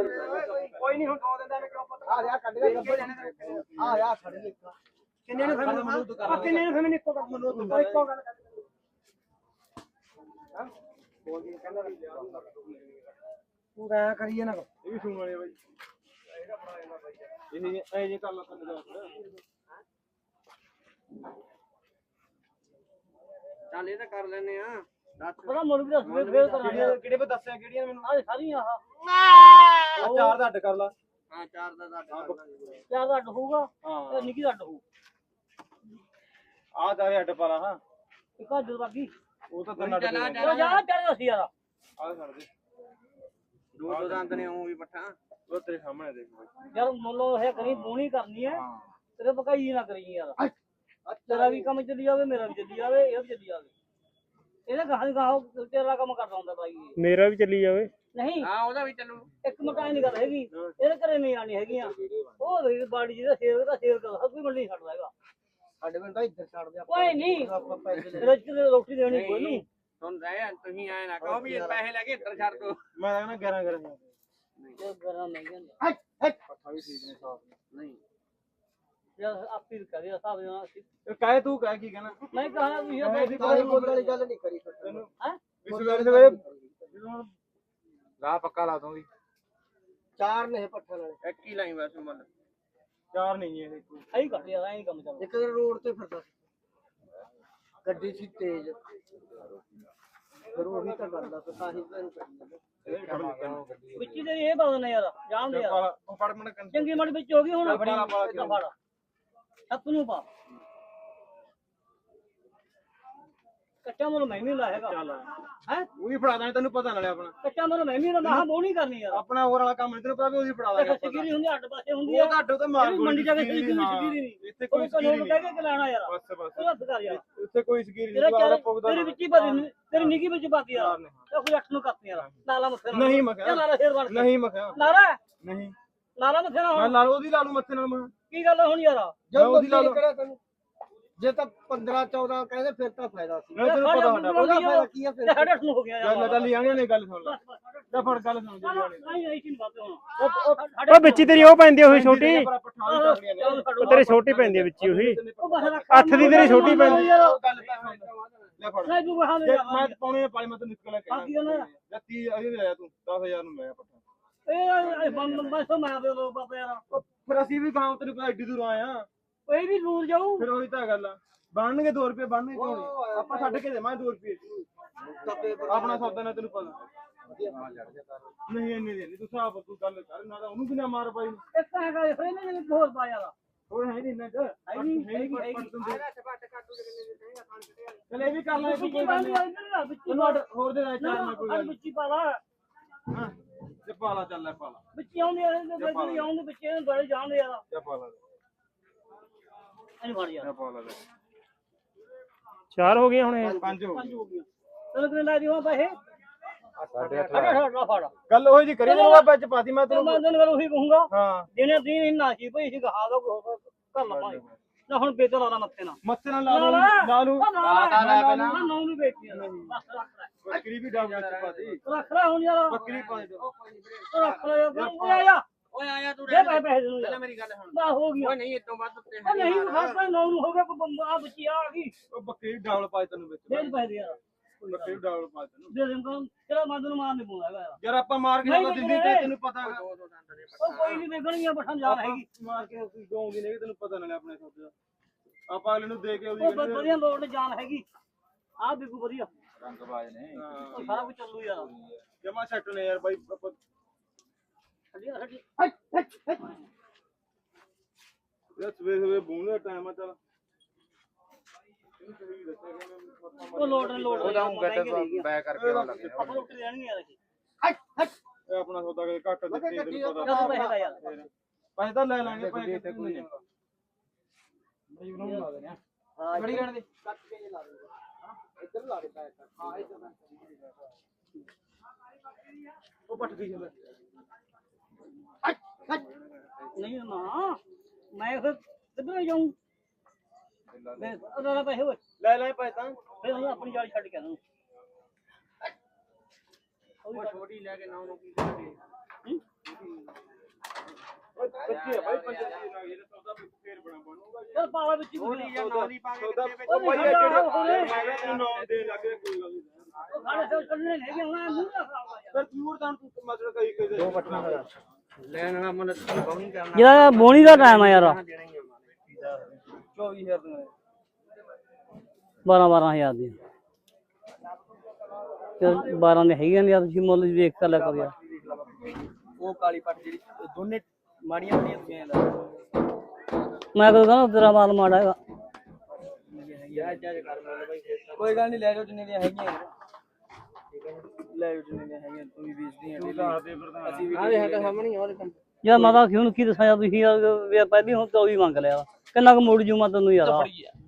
ਕੋਈ ਨਹੀਂ ਹੁਣ ਦੋ ਦਿਨ ਦਾ ਕਿਉਂ ਪਤਾ ਆ ਜਾ ਕੱਢ ਗਿਆ ਆ ਜਾ ਖੜੀ ਇੱਕ ਕਿੰਨੇ ਨੇ ਫਿਰ ਆ ਕਿੰਨੇ ਨੇ ਫਿਰ ਮੈਨੂੰ ਇੱਕੋ ਗੱਲ ਮਨੂ ਇੱਕੋ ਗੱਲ ਕਰ ਤੂੰ ਐ ਕਰੀਏ ਨਾ ਇਹ ਵੀ ਸੁਣ ਵਾਲੇ ਬਾਈ ਇਹ ਐ ਜੇ ਕਰ ਲਾ ਕੰਨ ਦਾ ਚੱਲ ਇਹ ਤਾਂ ਕਰ ਲੈਨੇ ਆ। ਪਤਾ ਮੁੜ ਵੀ ਦੱਸ ਫੇਰ ਫੇਰ ਕਰਾਂਗੇ। ਕਿਹੜੇ ਪੇ ਦੱਸਿਆ ਕਿਹੜੀਆਂ ਮੈਨੂੰ? ਆ ਸਾਰੀਆਂ ਆਹ। ਆਹ ਚਾਰ ਦਾ ਅੱਡ ਕਰ ਲਾ। ਹਾਂ ਚਾਰ ਦਾ ਦਾ ਚਾਰ ਦਾ ਅੱਡ ਹੋਊਗਾ? ਹਾਂ। ਤੇ ਨਿੱਕੀ ਦਾ ਅੱਡ ਹੋਊ। ਆਹ ਚਾਰੇ ਅੱਡ ਪਾ ਲਾ ਹਾਂ। ਇੱਕ ਆ ਜਦੋਂ ਬਾਕੀ। ਉਹ ਤਾਂ ਤਿੰਨ ਅੱਡ ਦੇ ਦੇਣੇ। ਚਲੋ ਜਾ ਚਾਰੇ ਅਸੀਂ ਯਾਰ ਆਹ ਛੱਡ ਦੇ। ਦੋ ਦੋ ਦੰਦ ਨੇ ਉਹ ਵੀ ਪੱਠਾ। ਉਹ ਤੇਰੇ ਸਾਹਮਣੇ ਦੇਖ ਬਾਈ ਯਾਰ ਮੁੱਲੋ ਇਹ ਕਰੀ ਬੋਣੀ ਕਰਨੀ ਹੈ। ਤੇਰੇ ਪਕਾਈ ਨਾ ਕਰੀ ਯਾਰ। ਤੇਰਾ ਵੀ ਕੰਮ ਚੱਲੀ ਜਾਵੇ ਮੇਰਾ ਵੀ ਚੱਲੀ ਜਾਵੇ ਇਹ ਵੀ ਚੱਲੀ ਜਾਵੇ। ਇਹਦਾ ਗਾਹ ਦੀ ਗਾਹ ਤੇਰਾ ਕੰਮ ਕਰਦਾ ਹੁੰਦਾ ਬਾਈ ਇਹ। ਮੇਰਾ ਵੀ ਚੱਲੀ ਜਾਵੇ। ਨਹੀਂ। ਹਾਂ ਉਹਦਾ ਵੀ ਚੱਲੂ। ਇੱਕ ਨਹੀਂ ਗੱਲ ਹੈਗੀ। ਇਹਦੇ ਘਰੇ ਨਹੀਂ ਆਣੀ ਹੈਗੀਆਂ। ਉਹ ਦੇਖ ਬਾੜੀ ਜਿਹਦਾ ਸ਼ੇਰ ਦਾ ਸ਼ੇਰ ਕਰਦਾ ਕੋਈ ਮੰਡੀ ਨਹੀਂ ਛੱਡਦਾ ਹੈਗਾ। ਸਾਡੇ ਪਿੰਡ ਤਾਂ ਇੱਧਰ ਛੱਡ ਦੇ ਕੋਈ ਨਹੀਂ। ਆਪਾਂ ਪੈਸੇ ਤੇਰੇ ਚ ਰੋਟੀ ਦੇਣੀ ਕੋਈ ਨਹੀਂ। ਹੁਣ ਰਹਿ ਤੁਸੀਂ ਐ ਨਾ ਕਹੋ ਵੀ ਇਹ ਪੈਸੇ ਲੈ ਕੇ ਇੱਧਰ ਛੱਡ ਦੋ। ਮੈਂ ਤਾਂ ਕਹਿੰਦਾ 11 11 ਇਹ ਗਰਾਂ ਨਹੀਂ। ਜਾਂਦੇ ਪੱਠਾ ਵੀ ਠੀਕ ਨੇ ਸਾਫ਼ ਨਹੀਂ। ਯਾਰ ਆਪੀ ਕਰੇ ਅਸੀਂ। ਇਹ ਕਾਹੇ ਤੂੰ ਕਹਿ ਕੀ ਕਹਿਣਾ? ਮੈਂ ਕਹਾਂ ਵੀ ਇਹ ਬੋਲ ਵਾਲੀ ਗੱਲ ਨਹੀਂ ਕਰੀ। ਤੈਨੂੰ ਹੈਂ? ਵੀ ਸਵੇਰੇ ਸਵੇਰੇ ਜਦੋਂ ਲਾ ਪੱਕਾ ਲਾ ਦੂੰਗੀ ਚਾਰ ਨੇ ਇਹ ਪੱਠਾ ਵਾਲੇ ਇੱਕ ਹੀ ਲਾਈ ਬਸ ਮੁੱਲ। ਚਾਰ ਨਹੀਂ ਇਹ ਕੋਈ। ਐਂ ਕੱਟ ਯਾਰ ਐਂ ਕੰਮ ਚੱਲਦਾ ਇੱਕ ਦਿਨ ਰੋਡ ਤੇ ਫਿਰਦਾ ਸੀ। ਗੱਡੀ ਸੀ ਤੇਜ਼। ਫਿਰ ਉਹੀ ਤਾਂ ਕਰਦਾ ਫਿਰ ਤਾਂ ਹੀ ਤੈਨੂੰ ਕਰੀ ਜਾਂਦਾ ਇਹ ਵਿੱਚ ਬਦਲ ਨੇ ਯਾਰ ਯਾਰ ਫੜ ਮਣ ਕੰਨ ਚੰਗੀ ਮੜ ਵਿੱਚ ਹੋ ਗਈ ਹੁਣ। ਚੱਲ ਫੜ। ਸੱਤ ਨੂੰ ਪਾ। ਕੱਚਾ ਮਨ ਮੈਂ ਵੀ ਲਾਏਗਾ ਚੱਲ ਹੈ? ਉਹੀ ਫੜਾ ਦਾਂ ਤੈਨੂੰ ਪਤਾ ਨਾਲੇ ਆਪਣਾ। ਕੱਚਾ ਮਨ ਮੈਂ ਵੀ ਨਾ ਮਾਹ ਬੋਣੀ ਕਰਨੀ ਯਾਰ ਆਪਣਾ ਹੋਰ ਵਾਲਾ ਕੰਮ ਨਹੀਂ ਤੈਨੂੰ ਪਤਾ ਵੀ ਉਹਦੀ ਫੜਾ ਦਾਂਗੇ ਸਕਿਰੀ ਹੁੰਦੀ ਅੱਡ ਪਾਸੇ ਹੁੰਦੀ ਉਹ ਹੈ ਤਾਂ ਅੱਡੋ ਤੇ ਮਾਰ ਜਿਹੜੀ ਮੰਡੀ ਜਾ ਕੇ ਸਕਿਰੀ ਸਕਿਰੀ ਨਹੀਂ। ਇੱਥੇ ਕੋਈ ਕੋਈ ਕਾਨੂੰਨ ਸਕੀਰੀ ਕਹਿ ਨਹੀਂ। ਕੇ ਚਲਾਣਾ ਯਾਰ। ਬਸ ਬਸ। ਉਹ ਹੱਥ ਕਰ ਯਾਰ। ਇੱਥੇ ਕੋਈ ਸਕੀਰੀ ਤੇਰਾ ਨਹੀਂ ਵਾਲਾ ਪੁੱਗਦਾ ਤੇਰੀ ਵਿੱਚ ਹੀ ਬਾਦੀ ਤੇਰੀ ਨਿੱਕੀ ਵਿੱਚ ਬਾਦੀ ਯਾਰ। ਤੇ ਕੋਈ ਅੱਠ ਨੂੰ ਕੱਪ ਯਾਰ। ਨਾਲਾ ਮੱਥੇ ਨਾਲ। ਨਹੀਂ ਮਖਿਆ। ਨਾਲਾ ਫੇਰ ਬਣ ਕੇ। ਨਹੀਂ ਮਖਿਆ। ਨਾਲਾ ਨਹੀਂ। ਨਾਲਾ ਮੱਥੇ ਨਾਲ ਮੈਂ ਹੁਣ। ਲਾ ਲੂ ਉਹਦੀ ਲਾ ਲੂ ਮੱਥੇ ਨਾਲ ਮੈਂ ਕੀ ਗੱਲ ਹੁਣ ਯਾਰ? ਜਦੋਂ ਉਹਦੀ ਲਾ ਬੰਦੀ ਲਓ। ਕਰਿਆ ਤੈਨੂੰ। ਜੇ ਤਾਂ 15 14 ਕਹਿੰਦੇ ਫਿਰ ਤਾਂ ਫਾਇਦਾ ਸੀ। ਨਹੀਂ ਤੈਨੂੰ ਪਤਾ ਸਾਡਾ ਉਹਦਾ ਫਾਇਦਾ ਕੀ ਆ? ਫਿਰ ਨੂੰ ਹੋ ਗਿਆ ਯਾਰ। ਗੱਲ ਚੱਲੀ ਆਣੀ ਨੇ ਗੱਲ ਸੁਣ ਲੈ। ਲੈ ਫੜ ਗੱਲ ਸੁਣ। ਜੀ ਨਹੀਂ ਨਹੀਂ ਚੀਨ ਬਾਤ ਹੁਣ। ਉਹ ਵਿੱਚ ਤੇਰੀ ਉਹ ਪੈਂਦੀ ਉਹੀ ਛੋਟੀ। ਉਹ ਤੇਰੀ ਛੋਟੀ ਪੈਂਦੀ ਵਿੱਚ ਹੀ ਉਹੀ। ਅੱਠ ਦੀ ਤੇਰੀ ਛੋਟੀ ਪੈਂਦੀ ਗੱਲ ਤਾਂ ਸੁਣ ਲੈ ਫੜ। ਮੈਂ ਪਾਉਣੇ ਪਾਲੀ ਮੈਂ ਤੈਨੂੰ ਨਿਕਲ ਕੇ ਬਾਕੀ ਉਹਨਾਂ ਜਾਂ 30 ਅਜੇ ਦੇ ਆਇਆ ਤੂੰ 10000 ਨੂੰ ਮੈਂ ਪਠਾ। ਇਹ ਬੰਦ ਮੈਂ ਦੇ ਲੋ ਬਾਬਾ ਯਾਰ। ਫਿਰ ਅਸੀਂ ਵੀ ਗਾਉਂ ਤੈਨੂੰ ਐਡੀ ਦੂਰ ਆਏ ਆ। ਕੋਈ ਵੀ ਦੂਰ ਜਾਊ। ਫਿਰ ਉਹੀ ਤਾਂ ਗੱਲ ਆ। ਬਣਨਗੇ 2 ਰੁਪਏ ਬਣਨਗੇ ਕਿਉਂ ਨਹੀਂ ਆਪਾਂ ਛੱਡ ਕੇ ਦੇਵਾਂ 2 ਰੁਪਏ। ਆਪਣਾ ਸੌਦਾ ਨਾ ਤੈਨੂੰ ਪਤਾ। ਨਹੀਂ ਇੰਨੇ ਦੇ ਨਹੀਂ ਤੂੰ ਸਾਬ ਤੂੰ ਗੱਲ ਕਰ ਨਾ ਤਾਂ ਉਹਨੂੰ ਵੀ ਨਾ ਮਾਰ ਪਾਈ ਇੱਕ ਹੈਗਾ ਇਹ ਇਹਨੇ ਨੇ ਹੋਰ ਪਾ ਯਾਰ ਹੋਰ ਹੈ ਨਹੀਂ ਇੰਨਾ ਚ ਹੈਗੀ, ਹੈਗੀ ਹੈਗੀ। ਚਲ ਇਹ ਵੀ ਕਰ ਲੈ ਪਾ ਲਈ ਇੱਧਰ ਵਿੱਚੀ ਤੈਨੂੰ ਅੱਡ ਹੋਰ ਦੇ ਦੇ ਚਾਰ ਮੈਂ ਕੋਈ ਗੱਲ ਨੀ। ਵਿੱਚੀ ਪਾ ਲਾ। ਹਾਂ ਤੇ ਪਾਲਾ ਚੱਲ ਲੈ ਪਾਲਾ ਵਿੱਚੀ ਆਉਂਦੇ ਆ ਇਹਦੇ ਵਿੱਚ ਆਉਂਦੇ ਵਿੱਚੇ ਨੂੰ ਬੜੇ ਜਾਣਦੇ ਯਾਰ ਜਾ ਪਾਲਾ ਲੈ। ਚਾਰ ਹੋ ਗਈਆਂ ਹੁਣ ਇਹ? ਪੰਜ ਹੋ ਗਏ ਹੋ ਗਈਆਂ। ਤੈਨੂੰ ਕਿੰਨੇ ਲਾ ਦਿਓ ਪੈਸੇ ਸਾਡੇ ਅਰੇ ਹਟ ਫੜ ਗੱਲ ਉਹੀ ਜੀ ਕਰੀ ਤੈਨੂੰ ਵਿੱਚ ਪਾਤੀ ਮੈਂ ਤੇ ਤੈਨੂੰ ਮੈਂ ਤੈਨੂੰ ਫਿਰ ਉਹੀ ਕਹੂੰਗਾ। ਹਾਂ। ਦਿਨੇ ਦਿਨ ਨਾ ਸੀ ਭਈ ਸੀ ਗਹਾ ਦਾ ਕਰ ਲਾ ਭਾਈ। ਨਾ ਹੁਣ ਬੇਦਰ ਵਾਲਾ ਮੱਥੇ ਨਾ ਮੱਥੇ ਨਾਲ ਲਾ ਲੂ ਲਾ। ਲੂ ਨਾ ਨਾ ਨਾ ਨਾ ਨੌ ਨੂੰ ਵੇਚੀ ਬਸ ਰੱਖ ਲੈ। ਬੱਕਰੀ ਵੀ ਡਾਬ ਵਿੱਚ ਪਾਤੀ। ਰੱਖ ਲੈ ਹੁਣ ਯਾਰ। ਬੱਕਰੀ ਪਾ ਦੇ। ਰੱਖ ਲੈ ਯਾਰ। ਜਾ। ਓਏ ਆਇਆ ਤੂੰ ਦੇ ਰਹਿ ਪੈਸੇ ਪੈਸੇ ਨੂੰ ਪਹਿਲਾਂ ਯਾਰ ਮੇਰੀ ਗੱਲ ਸੁਣ। ਬਾ ਹੋ ਗਿਆ ਓਏ ਨਹੀਂ ਇਤੋਂ ਵੱਧ ਉੱਤੇ ਉਹ ਨਹੀਂ ਖਾਸਾ ਨੌ ਨੂੰ ਹੋ ਗਿਆ ਕੋਈ ਬੰਦਾ ਆ ਬੱਚੀ ਆ ਗਈ। ਉਹ ਬੱਕਰੀ ਡਾਵਲ ਪਾ ਦੇ ਤੈਨੂੰ ਵਿੱਚ। ਦੇ ਦੇ ਪੈਸੇ ਯਾਰ। ਬੱਕਰੀ ਡਾਵਲ ਪਾ ਦੇ ਤੈਨੂੰ। ਦੇ ਦੇ ਕੋ ਤੇਰਾ ਮਨ ਨੂੰ ਮਾਰ ਨਹੀਂ ਪਉਂਦਾ ਯਾਰ। ਯਾਰ ਆਪਾਂ ਮਾਰ ਕੇ ਨਹੀਂ ਜਦੋਂ ਦਿੰਦੀ। ਤੇ ਤੈਨੂੰ ਪਤਾ ਹੈਗਾ। ਦੋ ਦੋ ਦੰਦ ਨੇ ਉਹ ਕੋਈ ਨਹੀਂ ਵੇਖਣਗੀਆਂ ਬਠਨ ਜਾਨ ਹੈਗੀ। ਮਾਰ ਕੇ ਅਸੀਂ ਗਾਉਂਦੀ ਨਹੀਂ ਤੈਨੂੰ ਪਤਾ ਨਾਲੇ ਆਪਣੇ ਸੌਦੇ ਦਾ। ਆਪਾਂ ਅਗਲੇ ਨੂੰ ਦੇ ਕੇ ਉਹਦੀ ਉਹ ਬ- ਵਧੀਆ ਲੋੜ ਨੇ ਜਾਨ ਹੈਗੀ। ਆ ਬਿਕੂ ਵਧੀਆ। ਰੰਗ ਬਾਜ ਨੇ। ਉਹ ਸਾਰਾ ਕੁਝ ਚੱਲੂ ਯਾਰ। ਜਮਾ ਸੈੱਟ ਨੇ ਯਾਰ ਬਾਈ ਆਪਾਂ ਹੱਡੀ ਹੱਡੀ ਯਾਰ ਸਵੇਰੇ ਸਵੇਰੇ ਬੂਣ ਦਾ ਟਾਈਮ ਆ ਚੱਲ ਉਹ ਲੋੜ ਨੇ ਲੋੜ ਉਹਦਾ ਹੂੰ ਗੱਟ ਬੈ ਕਰਕੇ ਉਹ ਲੱਗ ਆਪਾਂ ਰੋਟੀ ਦੇਣਗੇ ਯਾਰ ਅਸੀਂ ਇਹ ਆਪਣਾ ਸੌਦਾ ਕਦੇ ਘੱਟ ਦਿੱਤੀ ਤੈਨੂੰ ਪਤਾ ਕਦੋਂ ਪੈਸੇ ਦਾ ਯਾਰ ਪੈਸੇ ਤਾਂ ਲੈ ਲਾਂਗੇ ਪੈਸੇ ਕਿੱਥੇ ਨਹੀਂ ਹਾਂ ਬੜੀ ਗਣ ਦੇ ਕੱਟ ਕੇ ਜੇ ਲਾ ਦੇ ਇੱਧਰ ਲਾ ਦੇ ਪੈਰ ਹਾਂ ਇੱਧਰ ਉਹ ਪੱਟ ਗਈ ਚੱਲ ਨਹੀਂ ਨਾ ਮੈਂ ਫਿਰ ਕਿੱਧਰ ਜਾਊਂ? ਮੈਂ ਉਹਦਾ ਪੈਸੇ ਹੋਏ ਲੈ ਲੈ ਪੈਸੇ। ਤਾਂ ਫਿਰ ਅਸੀਂ ਆਪਣੀ ਜਾਲ ਛੱਡ ਕੇ ਆਨੂੰ ਉਹ ਛੋਟੀ ਲੈ ਕੇ ਨਾ ਉਹਨੂੰ ਕੀ ਕਰਾਂਗੇ? ਸੱਚੀ ਆ ਬਾਈ ਪੰਜਰ ਦੀ। ਨਾਲ ਇਹਦਾ ਸੌਦਾ ਫੇਰ ਬਣਾ ਬਣੂਗਾ ਚਲ ਪਾਲਾ ਵਿੱਚ ਹੀ ਬੋਲੀ ਜਾਂ ਨਾਲ ਹੀ ਪਾ ਕੇ ਸੌਦਾ ਉਹ ਉਹ ਇਹ ਨਹੀਂ ਕਿਹੜਾ ਮੈਂ ਨਾਮ ਦੇ ਲੱਗੇ ਕੋਈ ਗੱਲ ਨਹੀਂ। ਸਾਡੇ ਸੇ ਚੱਲਣੇ ਨਹੀਂ ਕਿ ਉਹਨਾਂ ਨੂੰ ਨਾ ਖਰਾਬ ਆ ਫਿਰ ਪਿਓਰ ਤਾਂ ਤੂੰ ਮਤਲਬ ਕਈ ਕਈ ਦੋ ਪਟਨਾ ਦਾ ਲੈਣ ਵਾਲਾ ਮਨ ਬਹੁਣੀ ਕਰਨਾ ਜਿਹੜਾ ਬੋਣੀ ਦਾ ਟਾਈਮ ਆ ਯਾਰ ਦੇਣਾ ਹੀ ਆ 24000 ਦੀਆਂ 12 12000 ਦੀ ਚਲ 12 ਦੇ ਹੈਗੀਆਂ ਨੇ ਯਾਰ ਤੁਸੀਂ ਮੁੱਲ ਵੀ ਵੇਖ ਕਰ ਲਿਆ ਕਰੋ ਯਾਰ ਉਹ ਕਾਲੀ ਪੱਟ ਜਿਹੜੀ ਦੋਨੇ ਮਾੜੀਆਂ ਮਾੜੀਆਂ ਦੁਨੀਆਂ ਦਾ ਮੈਂ ਨਹੀਂ ਹੈਗੀਆਂ ਤੂੰ ਵੀ ਵੇਚਦੀ ਹੈ ਅਸੀਂ ਵੀ ਆ ਦੇ ਸਾਡਾ ਸਾਹਮਣੇ ਕੰਮ ਯਾਰ ਮੈਂ ਤਾਂ ਕਿਉਂ ਕੀ ਦੱਸਾਂ ਯਾਰ ਤੁਸੀਂ ਯਾਰ ਵੀ ਪਹਿਲੀ ਹੁਣ ਤਾਂ ਉਹੀ ਮੰਗ ਲਿਆ ਕਿੰਨਾ ਕੁ ਮੋੜ ਜੂ ਮੈਂ ਤੈਨੂੰ ਯਾਰ?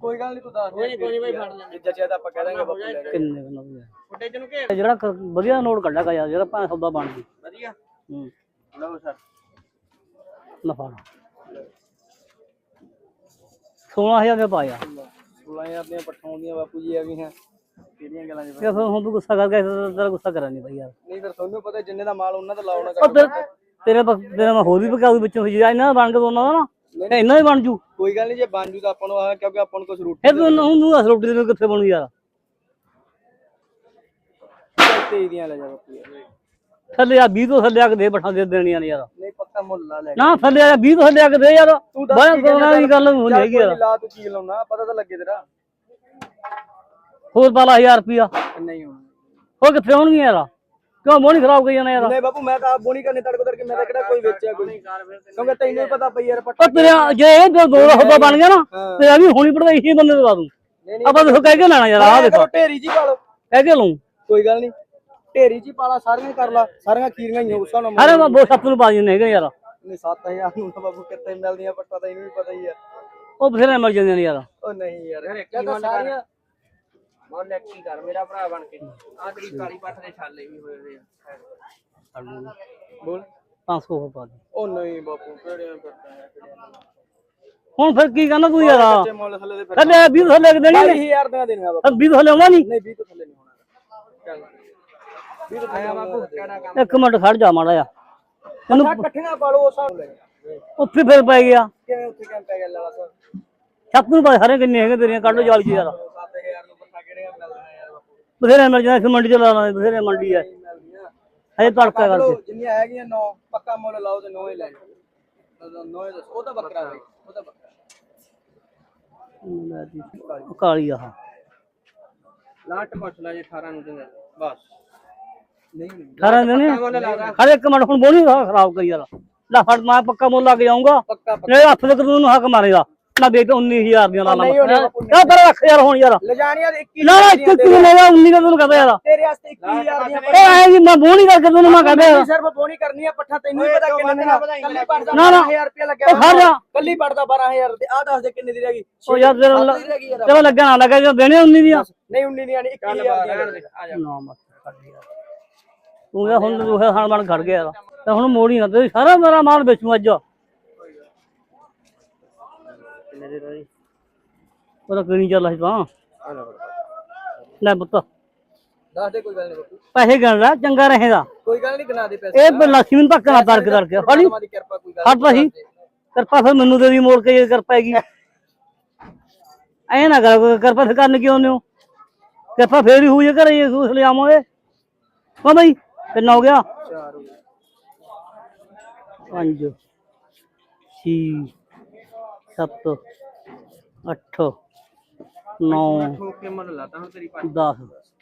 ਕੋਈ ਗੱਲ ਨਹੀਂ ਤੂੰ ਦੱਸ ਕੋਈ ਕੋਈ ਬਾਈ ਫੜ ਲੈ ਜਿੱਦਾਂ ਚਾਹਦਾ ਆਪਾਂ ਕਹਿ ਦਾਂਗੇ ਬਾਪੂ ਲੈ ਜਾ ਕਿੰਨੇ ਕੁ ਨਵੇਂ ਫੁੱਟੇ ਚ ਨੂੰ ਘੇਰ। ਆ। ਜਿਹੜਾ ਕ- ਵਧੀਆ ਨੋਟ ਕੱਢਿਆ ਯਾਰ ਜਿਹੜਾ ਭਾਵੇਂ ਸੌਦਾ ਬਣ ਗਈ ਵਧੀਆ। ਹੂੰ। ਲਓ ਸਰ। ਲਫਾੜਾ 16000 ਦੇ ਪਾਇਆ। 16000 ਦੀਆਂ ਪੱਠਾਂ ਦੀਆਂ ਬਾਪੂ ਜੀ ਆ। ਗਈਆਂ ਕਿਹੜੀਆਂ ਗੱਲਾਂ ਯਾਰ ਫਿਰ ਹੁਣ ਤੂੰ ਗੁੱਸਾ ਕਰਕੇ ਤੇਰਾ ਗੁੱਸਾ ਕਰਾਂ ਨਹੀਂ ਬਈ ਯਾਰ। ਨਹੀਂ ਫਿਰ ਤੁਹਾਨੂੰ ਪਤਾ ਜਿੰਨੇ ਦਾ ਮਾਲ ਉਹਨਾਂ ਦਾ ਲਾਉਣਾ ਉਹ ਤੇਰੇ ਤੇਰੇ ਤੇਰੇ ਮੈਂ ਹੋਰ ਵੀ ਪਕਾਉ ਵਿੱਚੋਂ ਜੇ ਇਹਨਾਂ ਦਾ ਬਣ ਕੇ ਦੋਨਾਂ ਦਾ ਨਾ। ਇਹਨਾਂ ਹੀ ਬਣ ਜੂ। ਕੋਈ ਗੱਲ ਨਹੀਂ ਜੇ ਬਣ ਜੂ ਤਾਂ ਆਪਾਂ ਨੂੰ ਆ ਕਿਉਂਕਿ ਆਪਾਂ ਨੂੰ ਕੁਝ ਰੋਟੀ ਫਿਰ ਤੂੰ ਹੁਣ ਤੂੰ ਦੱਸ ਰੋਟੀ ਦੇ ਕਿੱਥੇ ਬਣੂ ਯਾਰ। ਤੇ ਦੀਆਂ ਲੈ ਜਾ ਯਾਰ ਥੱਲੇ ਆ 20 ਤੋਂ ਥੱਲੇ ਆ ਕੇ ਦੇ ਬਠਾ ਦੇ ਦੇਣੀਆਂ ਨੇ ਯਾਰ। ਨਹੀਂ ਪੱਕਾ ਮੁੱਲ ਲਾ ਲੈ। ਨਾ ਥੱਲੇ ਆ 20 ਤੋਂ ਥੱਲੇ ਆ ਕੇ ਦੇ ਯਾਰ। ਕਹਿੰਦਾ ਕੋਣਾ ਦੀ ਗੱਲ ਚੱਲ ਹੈਗੀ ਯਾਰ ਨੀ, ਲਾ ਤੂੰ ਕੀ ਲਾਉਣਾ ਪਤਾ ਤਾਂ ਲੱਗੇ ਤੇਰਾ। ਹੋਰ ਪਾਲਾ 1000 ਰੁਪਿਆ ਨਹੀਂ ਹੋਣਾ। ਉਹ ਕਿੱਥੇ ਹੋਣਗੀਆਂ ਯਾਰ? ਕਿਉਂ ਮੋਣੀ ਖਰਾਬ ਕਰੀ ਜਾਣਾ ਯਾਰ? ਨਹੀਂ ਬਾਪੂ ਮੈਂ ਤਾਂ ਆਪ ਬੋਣੀ ਕਰਨੀ ਤੜਕੋ ਤੜਕੇ ਮੈਂ ਤਾਂ ਕਿਹੜਾ ਕੋਈ ਵੇਚਿਆ ਕੋਈ। ਕਿਉਂਕਿ ਤੈਨੂੰ ਵੀ ਪਤਾ ਪਈ ਯਾਰ ਪੱਠਾ ਉਹ ਤੇਰੇ ਜੇ ਇਹ ਦੋ ਦੋ ਸੌਦਾ ਬਣ ਗਿਆ ਨਾ ਹਾਂ। ਤੇਰਾ ਵੀ ਹੁਣੀ ਪੜਦਾ ਇਸੇ ਬੰਦੇ ਲਾ ਦੂੰ ਨਹੀਂ ਨਹੀਂ। ਆਪਾਂ ਦੇਖੋ ਕਹਿ ਕੇ ਲੈਣਾ ਯਾਰ ਆਹ ਦੇਖੋ। ਢੇਰੀ ਜੀ ਪਾ ਲਓ। ਕਹਿ ਕੇ ਲਊਂ। ਕੋਈ ਗੱਲ ਨਹੀਂ। ਢੇਰੀ ਜੀ ਪਾਲਾ ਸਾਰੀਆਂ ਕਰ ਲਾ ਸਾਰੀਆਂ ਖੀਰੀਆਂ ਹੀ ਉਸ ਨਾਲ ਅਰੇ ਮੈਂ ਬਹੁਤ ਸੱਤ ਨੂੰ ਪਾ ਦਿੰਦੇ ਹੈਗੇ ਯਾਰ। ਨਹੀਂ 7000 ਨੂੰ ਤਾਂ ਬਾਪੂ ਕਿੱਥੇ ਮਿਲਦੀਆਂ ਪੱਟਾ ਤਾਂ ਇਹਨੂੰ ਵੀ ਪਤਾ ਹੀ ਆ। ਉਹ ਬਥੇਰੇ ਮਰ ਜਾਂਦੇ ਨੇ ਯਾਰ। ਉਹ ਨਹੀਂ ਯਾਰ। ਸਾਰੀਆਂ ਮੋਰ ਲੈ ਕੀ ਕਰ ਮੇਰਾ ਭਰਾ ਬਣ ਕੇ। ਆ ਤੇਰੀ ਕਾਲੀ ਪੱਠ ਦੇ ਛਾਲੇ ਵੀ ਹੋਏ ਹੋਏ ਆ। ਬੋਲ। 500 ਹੋਰ ਪਾ ਦੇ। ਉਹ ਨਹੀਂ ਬਾਪੂ ਕਿਹੜੇ ਕਰਦਾ ਹੈ ਕਿਹੜੇ ਹੁਣ ਫਿਰ ਕੀ ਕਰਨਾ ਤੂੰ ਯਾਰ? ਕੱਚੇ ਮੁੱਲ ਥੱਲੇ ਦੇ ਫਿਰ ਥੱਲੇ 20 ਥੱਲੇ ਕਿ ਦੇਣੀ ਨੇ। 20000 ਦੀਆਂ ਦੇਣੀਆਂ ਬਾਪੂ। 20 ਥੱਲੇ ਆਉਣਾ ਨਹੀਂ? ਨਹੀਂ 20 ਤੋਂ ਥੱਲੇ ਨਹੀਂ ਹੋਣਾ। ਚੱਲ। 20 ਤੋਂ ਆਇਆ ਬਾਪੂ ਕਿਹੜਾ ਕੰਮ? ਇੱਕ ਮਿੰਟ ਖੜ ਜਾ ਮਾੜਾ ਇਕੱਠੀਆਂ ਪਾ ਲਓ ਉੱਥੇ ਫਿਰ ਪੈ ਗਿਆ। ਕਿਵੇਂ ਉੱਥੇ ਕਿਵੇਂ ਪੈ ਗਿਆ ਲਾਲਾ ਸਾਹਿਬ ਛੱਤ ਨੂੰ ਪਾ ਸਾਰੇ ਕਿੰਨੇ ਹੈਗੇ ਤੇਰੀਆਂ ਕੱਢ ਲੋ ਜਾਲ ਜੀ ਯਾਰ 7000 ਨੂੰ ਪੱਠਾ ਕਿਹੜੀਆਂ ਮਿਲਦੀਆਂ ਯਾਰ ਬਾਪੂ ਬਥੇਰੇ ਮਿਲ ਜਾਂਦੇ ਮੰਡੀ ਚ ਲਾ ਲਾਂਗੇ ਬਥੇਰੇ ਮੰਡੀ ਮਿਲਦੀਆਂ ਹਜੇ ਤੜਕਾ ਲਓ ਕਰਕੇ। ਜਿੰਨੀਆਂ ਹੈਗੀਆਂ ਨੌ ਪੱਕਾ ਮੁੱਲ ਲਾਓ ਤੇ ਨੌ ਹੀ ਲੈ ਜਾਓ। ਨੌ ਹੀ ਉਹ ਤਾਂ ਬੱਕਰਾ ਵੇ ਉਹ ਤਾਂ ਬੱਕਰਾ ਕਾਲੀ ਆਹ। ਲਾਟ ਪੁੱਛ ਲੈ ਜੇ 18 ਨੂੰ ਦਿੰਦੇ ਬਸ। ਨਹੀਂ ਨਹੀਂ। 18 ਦਿਨ ਮੁੱਲ ਲਾਦਾ ਖੜੇ ਇੱਕ ਮਿੰਟ ਹੁਣ ਬੋਣੀ ਖਰਾਬ ਕਰੀ ਯਾਰ ਲੈ ਫੜ ਮੈਂ ਪੱਕਾ ਮੁੱਲ ਲੱਗ ਜਾਊਂਗਾ ਪੱਕਾ ਹੱਥ ਤੂੰ ਹੱਕ ਮਾਰੇਗਾ। ਨਾ ਦੇ ਕੇ 19000 ਦੀਆਂ ਲਾ ਲਾ ਨਹੀਂ ਹੋਣੀ ਬਾਪੂ, ਯਾਰ ਪਰ ਰੱਖ ਯਾਰ ਹੁਣ ਯਾਰ। ਲਜਾਣੀਆਂ ਦੇ 21 ਨਾ ਨਾ ਇੱਕ ਇੱਕ ਲੈ ਜਾ 19 ਦਾ ਤੈਨੂੰ ਕਹਦਾ ਯਾਰ ਤੇਰੇ ਵਾਸਤੇ 21000 ਦੀਆਂ ਇਹ ਐ ਜੀ ਮੈਂ ਬੋਣੀ ਕਰਕੇ ਤੈਨੂੰ ਮੈਂ ਕਹਦਾ ਯਾਰ ਸਿਰਫ ਬੋਣੀ ਕਰਨੀ ਆ ਪੱਠਾ ਤੈਨੂੰ ਵੀ ਪਤਾ ਕਿੰਨੇ ਦੀਆਂ ਕੱਲੀ ਪੜਦਾ ਨਾ, ਨਾ। 12000 ਰੁਪਏ ਲੱਗਿਆ ਉਹ ਖੜ ਜਾ। ਕੱਲੀ ਪੜਦਾ 12000 ਤੇ ਆ ਦੱਸ ਦੇ ਕਿੰਨੇ ਦੀ ਰਹਿ ਗਈ? ਉਹ ਯਾਰ ਤੇਰਾ ਸੱਤ ਲ- ਦੀ ਰਹਿ ਗਈ ਯਾਰ। ਤੇਰਾ ਲੱਗਿਆ ਨਾ ਲੱਗਾ ਜੋ ਦੇਣੇ 19 ਦੀਆਂ। ਨਹੀਂ 19 ਦੀਆਂ ਨਹੀਂ 21000 ਦੀਆਂ ਆ ਜਾ। ਨਾ ਮਤ ਤੂੰ ਯਾਰ ਹੁਣ ਤੂੰ ਹਣ ਬਣ ਖੜ ਗਿਆ ਯਾਰ। ਤੇ ਹੁਣ ਮੋੜੀ ਨਾ ਤੇ ਸਾਰਾ ਮੇਰਾ ਮਾਲ ਵੇਚੂ ਅੱਜ। ਦੇ ਭਾਈ ਉਹਦਾ ਕਿਹਨੀ ਚੱਲ ਸੀ ਤਾਂ। ਲੈ ਲੈ ਦੱਸ ਦੇ ਕੋਈ ਗੱਲ ਨਹੀਂ ਪੈਸੇ ਗਣ ਲੈ ਚੰਗਾ ਰਹੇਗਾ। ਕੋਈ ਗੱਲ ਨਹੀਂ ਗਣਾ ਦੇ ਪੈਸੇ। ਇਹ ਬਲਾਸੀ ਨੂੰ ਧੱਕਾ ਨਾ ਤਰਕ ਕਰਕੇ। ਹੌਲੀ। ਤੁਹਾਡੀ ਕਿਰਪਾ ਕੋਈ ਗੱਲ ਕਿਰਪਾ ਫਿਰ ਮੈਨੂੰ ਦੇ ਦੀ ਮੋੜ ਕੇ ਜੇ ਕਿਰਪਾ ਹੈਗੀ। ਐ ਨਾ ਕਰ ਕਿਰਪਾ ਫਿਰ ਕਰਨ ਕਿਉਂ ਨਿਓ ਕਿਰਪਾ ਫੇਰ ਹੀ ਹੋਊ ਜੇ ਘਰੇ ਯਸੂਸ ਲਿਆਵਾਂਗੇ ਵਾ ਬਈ ਕਿੰਨਾ ਹੋ ਗਿਆ? 4 5 6 ਸੱਤ ਅੱਠ ਨੌ ਠੋਕ ਕੇ ਮਨ ਲਾਤਾ ਹੁਣ ਤੇਰੀ ਪੱਠ ਦਸ।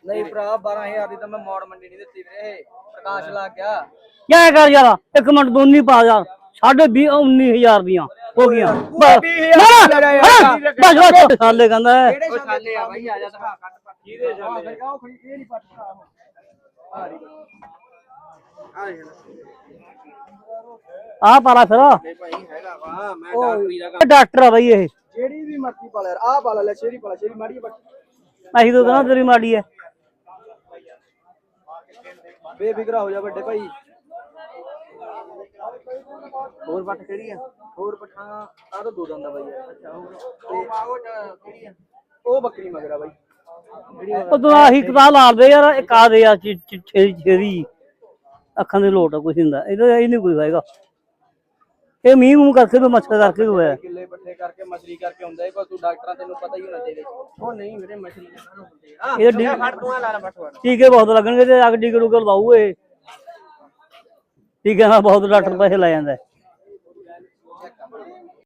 ਨਹੀਂ ਭਰਾ 12000 ਦੀ ਤਾਂ ਮੈਂ ਮੋੜ ਮੰਡੀ ਨਹੀਂ ਦਿੱਤੀ ਵੀਰੇ। ਪ੍ਰਕਾਸ਼ ਲੱਗ ਗਿਆ। ਕਿਆ ਕਰ ਯਾਰ ਇੱਕ ਮਿੰਟ ਦੋਨੀ ਪਾ ਯਾਰ। ਸਾਢੇ 20 19000 ਦੀਆਂ ਹੋ ਗਈਆਂ। ਬਸ। ਨਾ ਨਾ ਹਾਂ, ਬਸ ਬਸ ਸਾਲੇ ਕਹਿੰਦਾ ਹੈ। ਕਿਹੜੇ ਛਾਲੇ? ਆ ਬਾਈ ਆ ਜਾ ਦਿਖਾ ਕੱਟ ਪੱਟ ਕਿਹਦੇ ਛਾਲੇ? ਆ ਉਹ ਖੜੀ ਇਹ ਨਹੀਂ ਪੱਟ ਆ ਰਹੀ ਆ ਰਹੀ ਆਹ ਪਾਲਾ ਫਿਰ। ਨਹੀਂ ਭਾਈ ਹੈਗਾ ਵਾ ਮੈਂ ਡਾਕਟਰੀ ਦਾ ਇਹ ਡਾਕਟਰ ਆ ਬਈ ਇਹ। ਜਿਹੜੀ ਵੀ ਮਰਜ਼ੀ ਪਾ ਲੈ ਯਾਰ ਆਹ ਪਾ ਲੈ ਸ਼ੇਰੀ ਪਾ ਲੈ ਸ਼ੇਰੀ ਮਾੜੀ ਬੱਟ ਅਸੀਂ ਤਾਂ ਕਹਿੰਦਾ ਤੇਰੀ ਮਾੜੀ ਹੈ ਬੇਫਿਕਰਾ ਹੋ ਜਾ ਵੱਡੇ ਭਾਈ। ਹੋਰ ਪੱਟ ਕਿਹੜੀ ਆ? ਹੋਰ ਪੱਠਾ ਆ ਤਾਂ ਦੋ ਦੰਦਾ ਬਾਈ। ਅੱਛਾ ਉਹ ਕਿਹੜੀ ਆ? ਉਹ ਬੱਕਰੀ ਮਗਰਾ ਬਾਈ। ਉਹ ਤੂੰ ਆਹੀ ਕਿਤਾਬ ਲਾ ਦੇ ਯਾਰ ਇੱਕ ਆ ਦੇ ਆ ਛੇਰੀ ਛੇਰੀ ਅੱਖਾਂ ਦੇ ਲੋਟ ਆ ਕੁਛ ਹੁੰਦਾ। ਇਹਦਾ ਇਹ ਨਹੀਂ ਕੋਈ ਹੋਏਗਾ। ਇਹ ਮੀਂਹ ਮੂੰਹ ਕਰਕੇ ਵੀ ਮੱਛਰ ਕਰਕੇ ਵੀ ਹੋਇਆ। ਕਿੱਲੇ ਪੱਠੇ ਕਰਕੇ ਮਛਲੀ ਕਰਕੇ ਹੁੰਦਾ ਇਹ ਕੋਈ ਤੂੰ ਡਾਕਟਰਾਂ ਤੈਨੂੰ ਪਤਾ ਹੀ ਹੋਣਾ ਚਾਹੀਦਾ। ਉਹ ਨਹੀਂ ਵੀਰੇ ਮਛਲੀ ਸਾਨੂੰ ਹੁੰਦੇ ਆ। ਇਹ ਡੀ- ਫੜ ਤੂੰ ਆ ਲਾ ਲੈ ਫੜ ਟੀਕੇ ਬਹੁਤ ਲੱਗਣਗੇ ਤੇ ਅਗ ਟੀਕੇ ਇਹ ਟੀਕੇ ਨਾਲ ਬਹੁਤ ਡਾਕਟਰ ਪੈਸੇ ਲੈ ਜਾਂਦਾ ਹੈ।